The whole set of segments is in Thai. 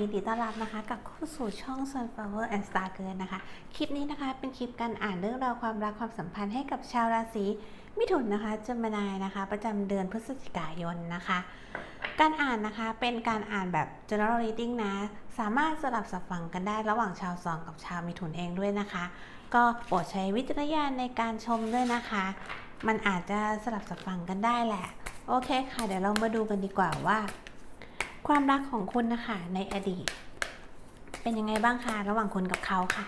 ยินดีต้อนรับนะคะกับเข้าสู่ช่อง Sunflower and Star Girl นะคะ คลิปนี้นะคะเป็นคลิปการอ่านเรื่องราวความรักความสัมพันธ์ให้กับชาวราศีมิถุนนะคะจมนายนะคะ ประจำเดือนพฤศจิกายนนะคะ การอ่านนะคะเป็นการอ่านแบบ general reading นะ สามารถสลับสับฟังกันได้ระหว่างชาวซองกับชาวมิถุนเองด้วยนะคะ ก็โปรดใช้วิจารณญาณในการชมด้วยนะคะ มันอาจจะสลับสับฟังกันได้แหละ โอเคค่ะ เดี๋ยวเรามาดูกันดีกว่าว่า ความรักของคุณนะคะ ในอดีต เป็นยังไงบ้างคะระหว่างคุณกับเขาค่ะ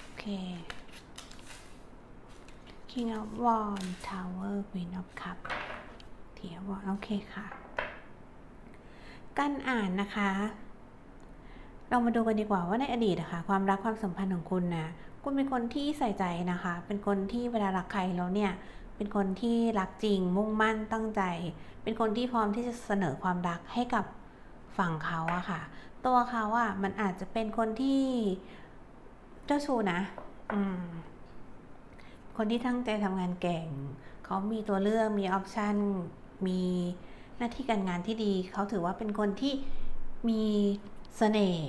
โอเค King of Wands Tower Queen of Cup เทียวโอเคค่ะ การอ่านนะคะ เรามาดูกันดีกว่าว่าในอดีตนะคะ ความรักความสัมพันธ์ของคุณนะคุณเป็นคนที่ใส่ใจนะคะ เป็นคนที่เวลารักใครแล้วเนี่ย เป็นคนที่รักจริงมุ่งมั่นตั้งใจ เป็นคนที่พร้อมที่จะเสนอความรักให้กับฝั่งเขาอะค่ะ ตัวเขาอะมันอาจจะเป็นคนที่เจ้าชู้นะอืมคนที่ตั้งใจทำงานเก่ง เขามีตัวเลือกมีออปชันมีหน้าที่การงานที่ดี เขาถือว่าเป็นคนที่มีเสน่ห์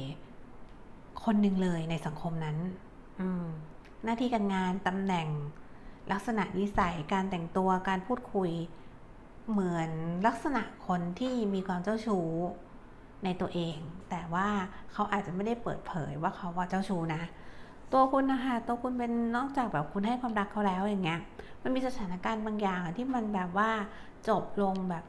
คนหนึ่งเลยในสังคมนั้นอืมหน้าที่การงานตำแหน่ง ลักษณะนิสัยการแต่งตัวการพูดคุย เหมือนลักษณะคนที่มีความเจ้าชู้ในตัวเอง แต่ว่าเขาอาจจะไม่ได้เปิดเผยว่าเขาว่าเจ้าชู้นะ ตัวคุณนะคะตัวคุณเป็นนอกจากแบบคุณให้ความรักเขาแล้วอย่างเงี้ยมันมีสถานการณ์บางอย่างที่มันแบบว่าจบลงแบบ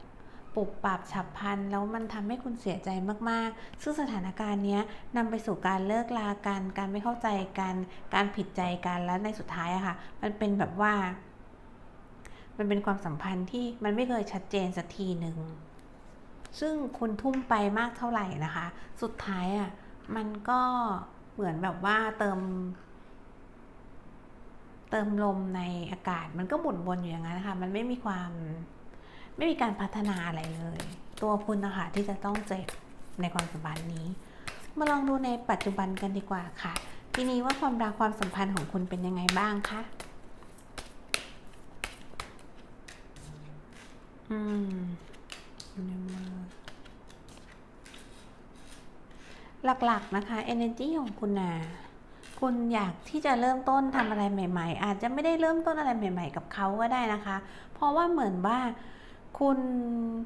ปุบปรับฉับพลันแล้วมันทำให้คุณเสียใจมากๆ ซึ่งสถานการณ์นี้ยนำไปสู่การเลิกลากัน การไม่เข้าใจกัน การผิดใจกันแล้วในสุดท้ายอะค่ะ มันเป็นแบบว่า มันเป็นความสัมพันธ์ที่มันไม่เคยชัดเจนสักทีหนึ่งซึ่งคุณทุ่มไปมากเท่าไหร่นะคะ สุดท้ายอะ่ะมันก็เหมือนแบบว่าเติม เติมลมในอากาศ มันก็บุ่นวนอยู่อย่างนั้นนะคะ มันไม่มีความ ไม่มีการพัฒนาอะไรเลย ตัวคุณนะคะที่จะต้องเจ็บในความสัมพันธ์นี้ มาลองดูในปัจจุบันกันดีกว่าค่ะ ทีนี้ว่าความรักความสัมพันธ์ของคุณเป็นยังไงบ้างคะอืมหลักๆนะคะ energy ของคุณนะคุณอยากที่จะเริ่มต้นทำอะไรใหม่ ๆ อาจจะไม่ได้เริ่มต้นอะไรใหม่ ๆ กับเขาก็ได้นะคะ เพราะว่าเหมือนว่า คุณ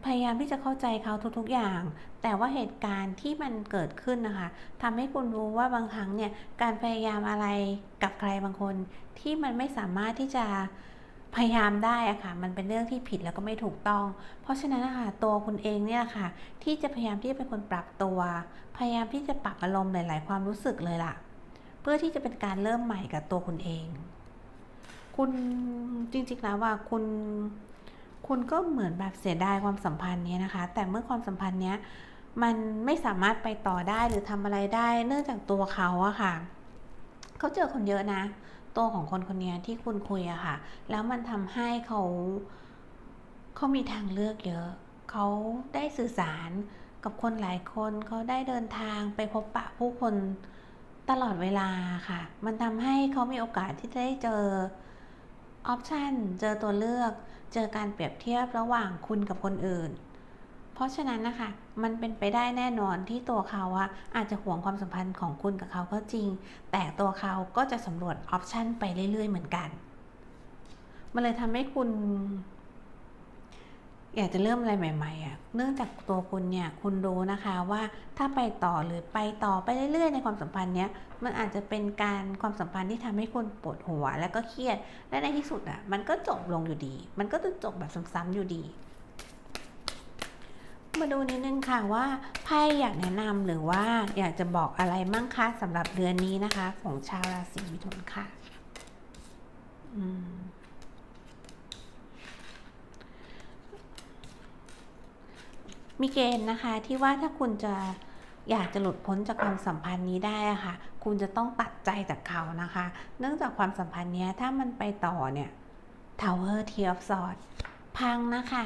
พยายามที่จะเข้าใจเขาทุก ๆ อย่าง แต่ว่าเหตุการณ์ที่มันเกิดขึ้นนะคะทำให้คุณรู้ว่าบางครั้งเนี่ย การพยายามอะไรกับใครบางคน ที่มันไม่สามารถที่จะพยายามได้อะค่ะ มันเป็นเรื่องที่ผิดแล้วก็ไม่ถูกต้อง เพราะฉะนั้นนะคะตัวคุณเองเนี่ยค่ะ ที่จะพยายามที่จะเป็นคนปรับตัว พยายามที่จะปรับอารมณ์หลาย ๆ ความรู้สึกเลยล่ะ เพื่อที่จะเป็นการเริ่มใหม่กับตัวคุณเอง คุณจริงๆแล้วว่าคุณ คุณก็เหมือนแบบเสียดายความสัมพันธ์นี้นะคะ แต่เมื่อความสัมพันธ์เนี้ยมันไม่สามารถไปต่อได้หรือทำอะไรได้ เนื่องจากตัวเขาอะค่ะ เขาเจอคนเยอะนะ ตัวของคนคนนี้ที่คุณคุยอะค่ะ แล้วมันทำให้เขาเขามีทางเลือกเยอะ เขาได้สื่อสารกับคนหลายคน เขาได้เดินทางไปพบปะผู้คนตลอดเวลาค่ะ มันทำให้เขามีโอกาสที่จะได้เจอ ออปชันเจอตัวเลือก เจอการเปรียบเทียบระหว่างคุณกับคนอื่น เพราะฉะนั้นนะคะ มันเป็นไปได้แน่นอนที่ตัวเขาอะอาจจะห่วงความสัมพันธ์ของคุณกับเขาก็จริง แต่ตัวเขาก็จะสำรวจออปชันไปเรื่อยๆเหมือนกัน มันเลยทำให้คุณ อยากจะเริ่มอะไรใหม่ๆอะเนื่องจากตัวคุณเนี่ยคุณรู้นะคะว่าถ้าไปต่อหรือไปต่อไปเรื่อยๆ ในความสัมพันธ์เนี้ยมันอาจจะเป็นการความสัมพันธ์ที่ทำให้คุณปวดหัวแล้วก็เครียด และในที่สุดอะมันก็จบลงอยู่ดี มันก็จะจบแบบซ้ำๆอยู่ดี มาดูนิดนึงค่ะว่าไพ่อยากแนะนำหรือว่าอยากจะบอกอะไรมั่งคะสำหรับเดือนนี้นะคะ ของชาวราศีมิถุนค่ะ อืม มีเกณฑ์นะคะที่ว่าถ้าคุณจะอยากจะหลุดพ้นจากความสัมพันธ์นี้ได้อะค่ะ คุณจะต้องตัดใจจากเขานะคะ เนื่องจากความสัมพันธ์นี้ถ้ามันไปต่อเนี่ย Tower t e of s w o r d พังนะคะ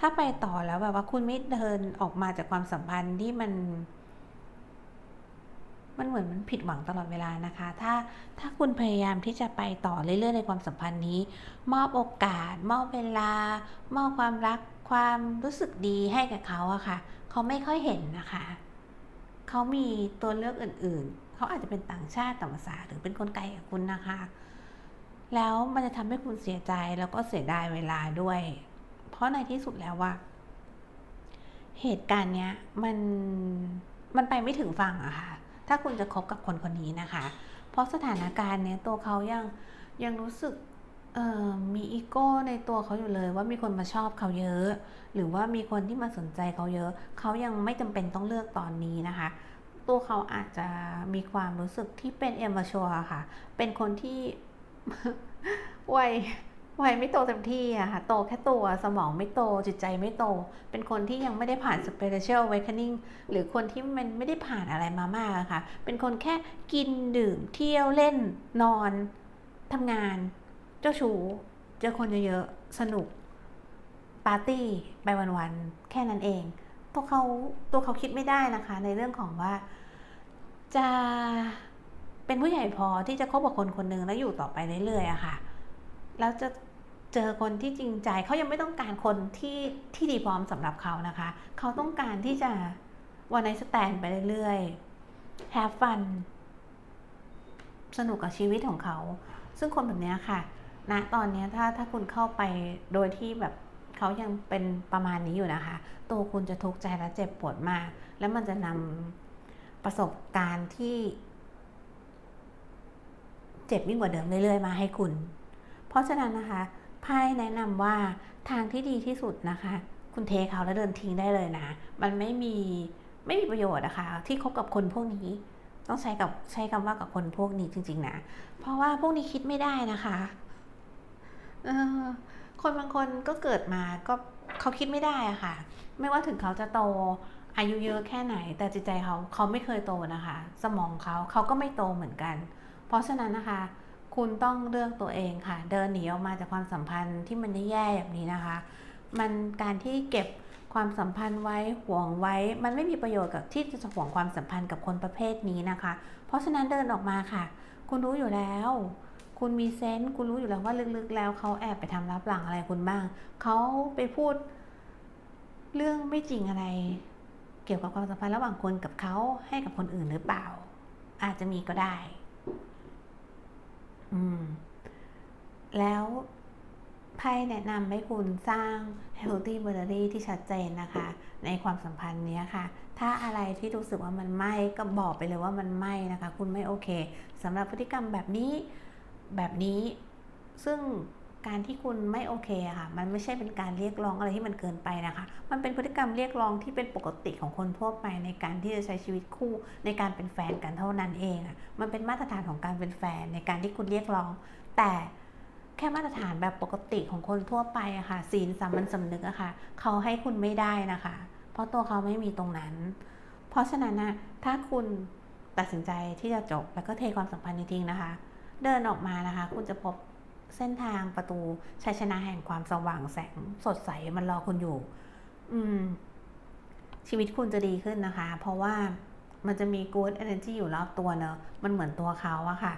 ถ้าไปต่อแล้วแบบว่าคุณไม่เดินออกมาจากความสัมพันธ์ที่มัน มันเหมือนมันผิดหวังตลอดเวลานะคะ ถ้าถ้าคุณพยายามที่จะไปต่อเรื่อยๆในความสัมพันธ์นี้ มอบโอกาส มอบเวลา มอบความรักความรู้สึกดีให้กับเขาอะค่ะ เขาไม่ค่อยเห็นนะคะ เขามีตัวเลือกอื่นๆ เขาอาจจะเป็นต่างชาติต่างภาษาหรือเป็นคนไกลกับคุณนะคะ แล้วมันจะทำให้คุณเสียใจแล้วก็เสียดายเวลาด้วย เพราะในที่สุดแล้วว่าเหตุการณ์เนี้ยมันมันไปไม่ถึงฝั่งอะค่ะ ถ้าคุณจะคบกับคนคนนี้นะคะ เพราะสถานการณ์เนี้ยตัวเขายังยังรู้สึกเอ่อมีอีโก้ในตัวเขาอยู่เลยว่ามีคนมาชอบเขาเยอะ หรือว่ามีคนที่มาสนใจเขาเยอะ เขายังไม่จำเป็นต้องเลือกตอนนี้นะคะ ตัวเขาอาจจะมีความรู้สึกที่เป็นเอมมาชัวค่ะ เป็นคนที่วัย วัยไม่โตเต็มที่อะค่ะโตแค่ตัวสมองไม่โตจิตใจไม่โต เป็นคนที่ยังไม่ได้ผ่าน spiritual awakening หรือคนที่มันไม่ได้ผ่านอะไรมามากอะค่ะ เป็นคนแค่กินดื่มเที่ยวเล่นนอนทำงาน เจ้าชู้เจอคนเยอะๆสนุกปาร์ตี้ไปวันๆแค่นั้นเอง ตัวเขาตัวเขาคิดไม่ได้นะคะ ในเรื่องของว่าจะเป็นผู้ใหญ่พอที่จะคบกับคนคนหนึ่งแล้วอยู่ต่อไปเรื่อยๆอะค่ะ แล้วจะ เจอคนที่จริงใจเขายังไม่ต้องการคนที่ที่ดีพร้อมสำหรับเขานะคะ เขาต้องการที่จะวันไนสแตนไปเรื่อยๆ have fun สนุกกับชีวิตของเขา ซึ่งคนแบบนี้ค่ะณตอนนี้ถ้าถ้าคุณเข้าไปโดยที่แบบเขายังเป็นประมาณนี้อยู่นะคะ ตัวคุณจะทุกข์ใจและเจ็บปวดมาก แล้วมันจะนำประสบการณ์ที่ เจ็บยิ่งกว่าเดิมเรื่อยๆมาให้คุณ เพราะฉะนั้นนะคะ ไพ่แนะนำว่าทางที่ดีที่สุดนะคะ คุณเทเขาแล้วเดินทิ้งได้เลยนะ มันไม่มีไม่มีประโยชน์นะคะ ที่คบกับคนพวกนี้ ต้องใช้กับใช้คำว่ากับคนพวกนี้จริง ๆ นะ เพราะว่าพวกนี้คิดไม่ได้นะคะคนบางคนก็เกิดมาก็เขาคิดไม่ได้อะค่ะ ไม่ว่าถึงเขาจะโตอายุเยอะแค่ไหน แต่จิตใจเขาเขาไม่เคยโตนะคะ สมองเขาเขาก็ไม่โตเหมือนกัน เพราะฉะนั้นนะคะ คุณต้องเลือกตัวเองค่ะ เดินหนีออกมาจากความสัมพันธ์ที่มันแย่ๆแบบนี้นะคะ มันการที่เก็บความสัมพันธ์ไว้ห่วงไว้ มันไม่มีประโยชน์กับที่จะห่วงความสัมพันธ์กับคนประเภทนี้นะคะ เพราะฉะนั้นเดินออกมาค่ะ คุณรู้อยู่แล้ว คุณมีเซนส์คุณรู้อยู่แล้วว่าลึกๆ แล้วเขาแอบไปทำรับหลังอะไรคุณบ้างเขาไปพูด เรื่องไม่จริงอะไร เกี่ยวกับความสัมพันธ์ระหว่างคุณกับเขาให้กับคนอื่นหรือเปล่า อาจจะมีก็ได้ อืม แล้วไพ่แนะนำให้คุณสร้าง healthy boundary ที่ชัดเจนนะคะ ในความสัมพันธ์เนี้ยค่ะ ถ้าอะไรที่รู้สึกว่ามันไม่ก็บอกไปเลยว่ามันไม่นะคะ คุณไม่โอเคสำหรับพฤติกรรมแบบนี้แบบนี้ ซึ่ง การที่คุณไม่โอเคอะค่ะ มันไม่ใช่เป็นการเรียกร้องอะไรที่มันเกินไปนะคะ มันเป็นพฤติกรรมเรียกร้องที่เป็นปกติของคนทั่วไปในการที่จะใช้ชีวิตคู่ในการเป็นแฟนกันเท่านั้นเองอะมันเป็นมาตรฐานของการเป็นแฟนในการที่คุณเรียกร้อง แต่แค่มาตรฐานแบบปกติของคนทั่วไปอะค่ะศีลสามัญสำนึกอะค่ะเขาให้คุณไม่ได้นะคะ เพราะตัวเขาไม่มีตรงนั้น เพราะฉะนั้นนะถ้าคุณตัดสินใจที่จะจบแล้วก็เทความสัมพันธ์นี้ทิ้งนะคะ เดินออกมานะคะ คุณจะพบ เส้นทางประตูชัยชนะแห่งความสว่างแสงสดใสมันรอคุณอยู่ อืม ชีวิตคุณจะดีขึ้นนะคะ เพราะว่ามันจะมี good energy อยู่รอบตัวเนอะมันเหมือนตัวเขาอะค่ะ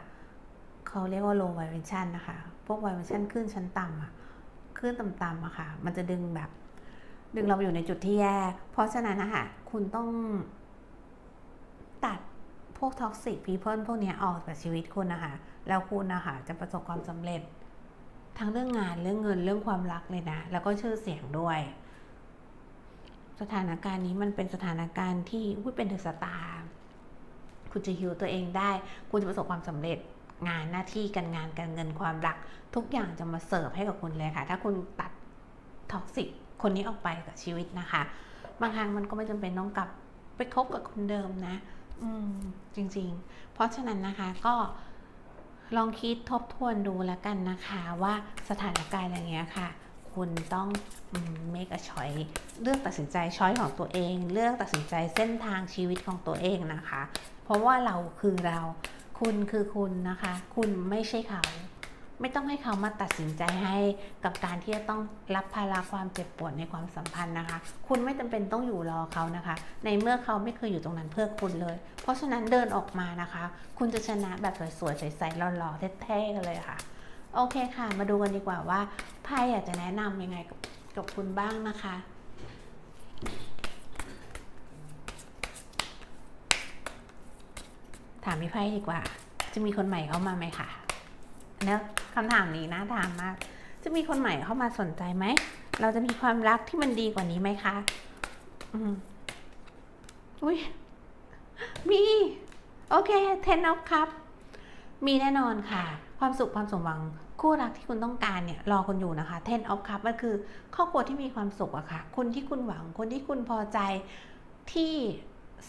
เขาเรียกว่า low vibration นะคะ พวก vibration ขึ้นชั้นต่ำอะขึ้นต่ำๆอะค่ะ มันจะดึงแบบ ดึงเราอยู่ในจุดที่แย่ เพราะฉะนั้นนะคะคุณต้องตัดพวก toxic people พวกนี้ออกจากชีวิตคุณนะคะ แล้วคุณนะคะจะประสบความสำเร็จ ทั้งเรื่องงานเรื่องเงินเรื่องความรักเลยนะ แล้วก็ชื่อเสียงด้วย สถานการณ์นี้มันเป็นสถานการณ์ที่เป็นเดอะสตาร์คุณจะฮิวตัวเองได้ คุณจะประสบความสำเร็จงานหน้าที่การงานการเงินความรัก ทุกอย่างจะมาเสิร์ฟให้กับคุณเลยค่ะ ถ้าคุณตัดท็อกซิกคนนี้ออกไปกับชีวิตนะคะ บางครั้งมันก็ไม่จำเป็นต้องกลับไปคบกับคนเดิมนะ อืมจริง ๆ เพราะฉะนั้นนะคะก็ ลองคิดทบทวนดูแล้วกันนะคะว่าสถานการณ์อย่างเงี้ยค่ะ คุณต้อง make a choice เลือกตัดสินใจช้อยของตัวเอง เลือกตัดสินใจเส้นทางชีวิตของตัวเองนะคะ เพราะว่าเราคือเรา คุณคือคุณนะคะ คุณไม่ใช่เขา ไม่ต้องให้เขามาตัดสินใจให้กับการที่จะต้องรับภาระความเจ็บปวดในความสัมพันธ์นะคะ คุณไม่จำเป็นต้องอยู่รอเขานะคะ ในเมื่อเขาไม่เคยอยู่ตรงนั้นเพื่อคุณเลย เพราะฉะนั้นเดินออกมานะคะ คุณจะชนะแบบสวยๆใสๆหล่อๆเท่ๆกันเลยค่ะ โอเคค่ะ มาดูกันดีกว่าว่าไพ่อยากจะแนะนำยังไงกับกับคุณบ้างนะคะถามพี่ไพ่ดีกว่า จะมีคนใหม่เข้ามาไหมคะเนอะ คำถามนี้น่าถามมาก จะมีคนใหม่เข้ามาสนใจไหม เราจะมีความรักที่มันดีกว่านี้ไหมคะ อืมอุ้ยมี โอเค เทนอฟครับ มีแน่นอนค่ะ ความสุขความสมหวังคู่รักที่คุณต้องการเนี่ยรอคุณอยู่นะคะ10 of cup มันคือครอบครัวที่มีความสุขอะค่ะ คนที่คุณหวัง คนที่คุณพอใจที่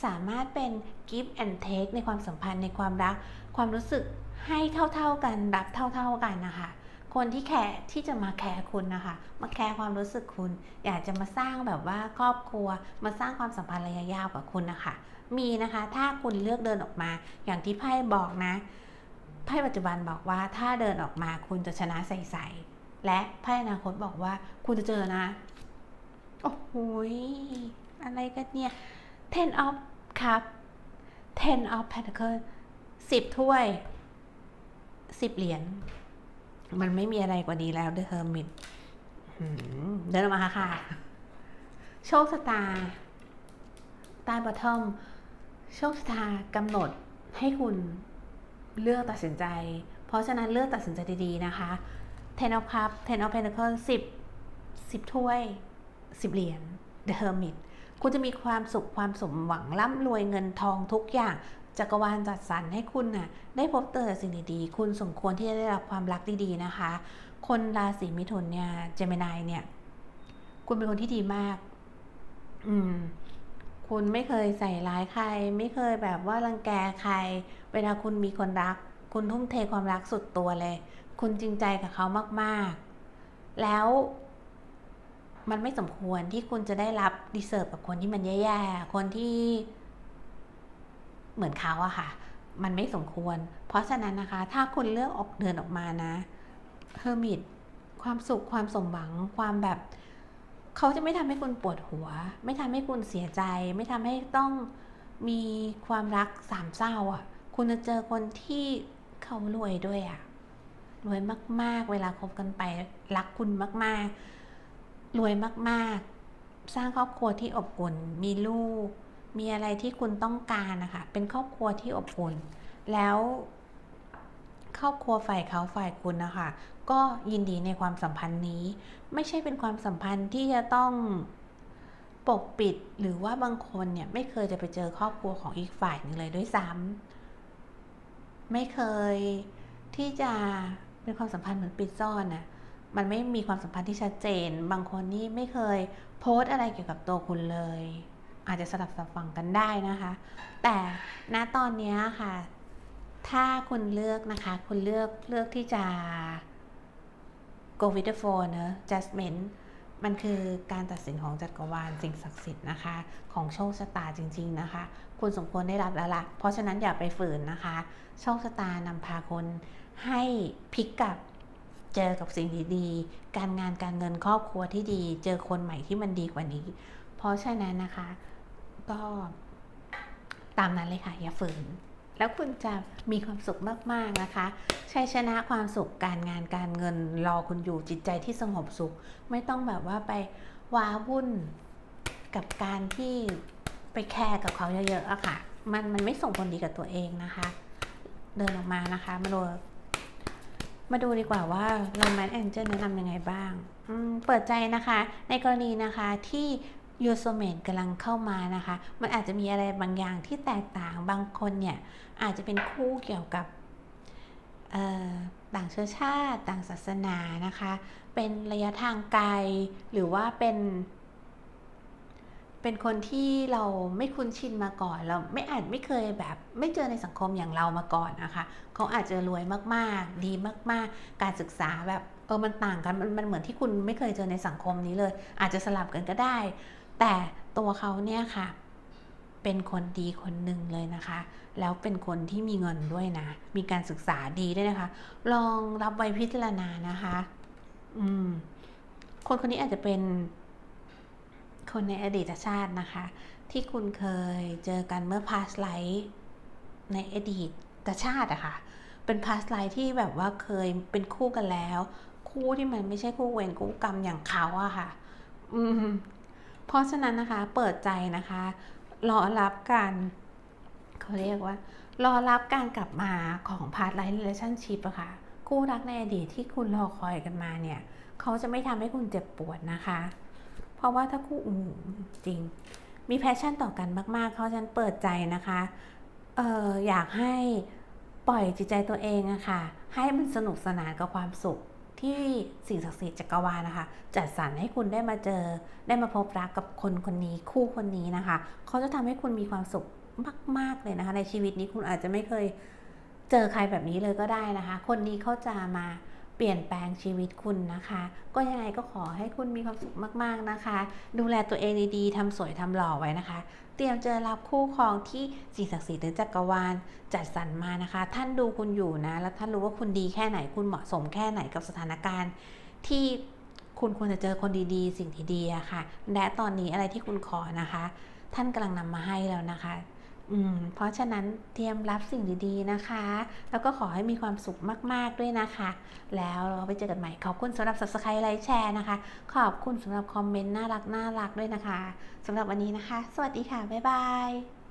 สามารถเป็น give and take ในความสัมพันธ์ในความรัก ความรู้สึก ให้เท่าๆกันรับเท่า ๆกันนะคะคนที่แคร์ที่จะมาแคร์คุณนะคะ มาแคร์ความรู้สึกคุณ อยากจะมาสร้างแบบว่าครอบครัว มาสร้างความสัมพันธ์ระยะยาวกับคุณนะคะ มีนะคะ ถ้าคุณเลือกเดินออกมา อย่างที่ไพ่บอกนะไพ่ปัจจุบันบอกว่าถ้าเดินออกมาคุณจะชนะใสๆและไพ่อนาคตบอกว่าคุณจะเจอนะ โอ้โหอะไรกันเนี่ย ten of cup ten of pentacle สิบถ้วย สิบเหรียญมันไม่มีอะไรกว่านี้แล้ว The Hermit หืมเดินออกมาค่ะ โชคชะตาใต้บอททอม โชคชะตากำหนดให้คุณเลือกตัดสินใจ เพราะฉะนั้นเลือกตัดสินใจดีๆนะคะ Ten of Cup Ten of Pentacles สิบสิบถ้วยสิบเหรียญ The Hermit คุณจะมีความสุขความสมหวังร่ำรวยเงินทองทุกอย่าง จักรวาลจัดสรรให้คุณน่ะได้พบเจอสิ่งดีๆ คุณสมควรที่จะได้รับความรักดีๆนะคะ คนราศีมิถุนเนี่ยเจมินายเนี่ย คุณเป็นคนที่ดีมาก อืม คุณไม่เคยใส่ร้ายใคร ไม่เคยแบบว่ารังแกใคร เวลาคุณมีคนรัก คุณทุ่มเทความรักสุดตัวเลย คุณจริงใจกับเขามากๆ แล้วมันไม่สมควรที่คุณจะได้รับดีเซิร์ฟกับคนที่มันแย่ๆ คนที่ เหมือนเขาอะค่ะ มันไม่สมควร เพราะฉะนั้นนะคะ ถ้าคุณเลือกออกเดินออกมานะเฮอร์มิตความสุขความสมหวังความแบบ เขาจะไม่ทำให้คุณปวดหัว ไม่ทำให้คุณเสียใจ ไม่ทำให้ต้องมีความรักสามเศร้าอะ คุณจะเจอคนที่เขารวยด้วยอะรวยมาก ๆ เวลาคบกันไปรักคุณมาก ๆ รวยมาก ๆ สร้างครอบครัวที่อบอุ่นมีลูก มีอะไรที่คุณต้องการนะคะ เป็นครอบครัวที่อบอุ่น แล้วครอบครัวฝ่ายเขาฝ่ายคุณนะคะ ก็ยินดีในความสัมพันธ์นี้ ไม่ใช่เป็นความสัมพันธ์ที่จะต้องปกปิดหรือว่าบางคนเนี่ยไม่เคยจะไปเจอครอบครัวของอีกฝ่ายหนึ่งเลยด้วยซ้ำไม่เคยที่จะเป็นความสัมพันธ์เหมือนปิดซ่อนนะมันไม่มีความสัมพันธ์ที่ชัดเจน บางคนนี่ไม่เคยโพสต์อะไรเกี่ยวกับตัวคุณเลย อาจจะสลับสับฟังกันได้นะคะ แต่ณตอนนี้ค่ะ ถ้าคุณเลือกนะคะ คุณเลือกเลือกที่จะ go with the flow เนอะ judgment มันคือการตัดสินของจักรวาลสิ่งศักดิ์สิทธิ์นะคะ ของโชคชะตาจริง ๆนะคะ คุณสมควรได้รับแล้วล่ะเพราะฉะนั้นอย่าไปฝืนนะคะ โชคชะตานำพาคนให้พลิกกับเจอกับสิ่งดีๆ การงานการเงินครอบครัวที่ดี เจอคนใหม่ที่มันดีกว่านี้ เพราะฉะนั้นนะคะ ก็ตามนั้นเลยค่ะ อย่าฝืน แล้วคุณจะมีความสุขมาก ๆ นะคะ ชัยชนะความสุขการงานการเงินรอคุณอยู่จิตใจที่สงบสุข ไม่ต้องแบบว่าไปว้าวุ่นกับการที่ไปแคร์กับเขาเยอะๆอะค่ะ มันมันไม่ส่งผลดีกับตัวเองนะคะ เดินออกมานะคะ มาดู มาดูดีกว่าว่าโรแมนแองเจิลแนะนำยังไงบ้าง เปิดใจนะคะ ในกรณีนะคะที่ ยูโซเมนกำลังเข้ามานะคะ มันอาจจะมีอะไรบางอย่างที่แตกต่างบางคนเนี่ย อาจจะเป็นคู่เกี่ยวกับต่างเชื้อชาติต่างศาสนานะคะ เป็นระยะทางไกลหรือว่าเป็น เป็นคนที่เราไม่คุ้นชินมาก่อน เราไม่อาจไม่เคยแบบ ไม่เจอในสังคมอย่างเรามาก่อนนะคะเขาอาจจะรวยมากๆ ดีมากๆ การศึกษาแบบเออมันต่างกันมันมันเหมือนที่คุณไม่เคยเจอในสังคมนี้เลย อาจจะสลับกันก็ได้ แต่ตัวเขาเนี่ยค่ะ เป็นคนดีคนหนึ่งเลยนะคะ แล้วเป็นคนที่มีเงินด้วยนะ มีการศึกษาดีด้วยนะคะ ลองรับไว้พิจารณานะคะ อืม คนคนนี้อาจจะเป็นคนในอดีตชาตินะคะ ที่คุณเคยเจอกันเมื่อ past life ในอดีตชาติอะค่ะ เป็น past life ที่แบบว่าเคยเป็นคู่กันแล้ว คู่ที่มันไม่ใช่คู่เวรคู่กรรมอย่างเขาอะค่ะ อืม เพราะฉะนั้นนะคะเปิดใจนะคะ รอรับการเขาเรียกว่า รอรับการกลับมาของ past life relationship อะค่ะคู่รักในอดีตที่คุณรอคอยกันมาเนี่ย เขาจะไม่ทำให้คุณเจ็บปวดนะคะ เพราะว่าถ้าคู่อูจริง มีแพชชั่นต่อกันมากๆ เขาฉะนันเปิดใจนะคะเอออยากให้ปล่อยจิตใจตัวเองอะค่ะ ให้มันสนุกสนานกับความสุข ที่สิ่งศักดิ์สิทธิ์จักรวาลนะคะ จัดสรรให้คุณได้มาเจอ ได้มาพบรักกับคนคนนี้คู่คนนี้นะคะ เขาจะทำให้คุณมีความสุขมาก ๆ เลยนะคะ ในชีวิตนี้คุณอาจจะไม่เคยเจอใครแบบนี้เลยก็ได้นะคะ คนนี้เขาจะมา เปลี่ยนแปลงชีวิตคุณนะคะ ก็ยังไงก็ขอให้คุณมีความสุขมากๆนะคะ ดูแลตัวเองดีๆทำสวยทำหล่อไว้นะคะ เตรียมเจอรับคู่ครองที่สิ่งศักดิ์สิทธิ์หรือจักรวาลจัดสรรมานะคะ ท่านดูคุณอยู่นะ แล้วท่านรู้ว่าคุณดีแค่ไหนคุณเหมาะสมแค่ไหนกับสถานการณ์ ที่คุณควรจะเจอคนดีๆ สิ่งดีอะค่ะ และตอนนี้อะไรที่คุณขอนะคะ ท่านกำลังนำมาให้แล้วนะคะ อืมเพราะฉะนั้นเตรียมรับสิ่งดีๆนะคะ แล้วก็ขอให้มีความสุขมากๆด้วยนะคะ แล้วเราไปเจอกันใหม่ ขอบคุณสำหรับ subscribe ไลค์แชร์นะคะ ขอบคุณสำหรับคอมเมนต์น่ารักน่ารักด้วยนะคะสำหรับวันนี้นะคะ สวัสดีค่ะ บ๊ายบาย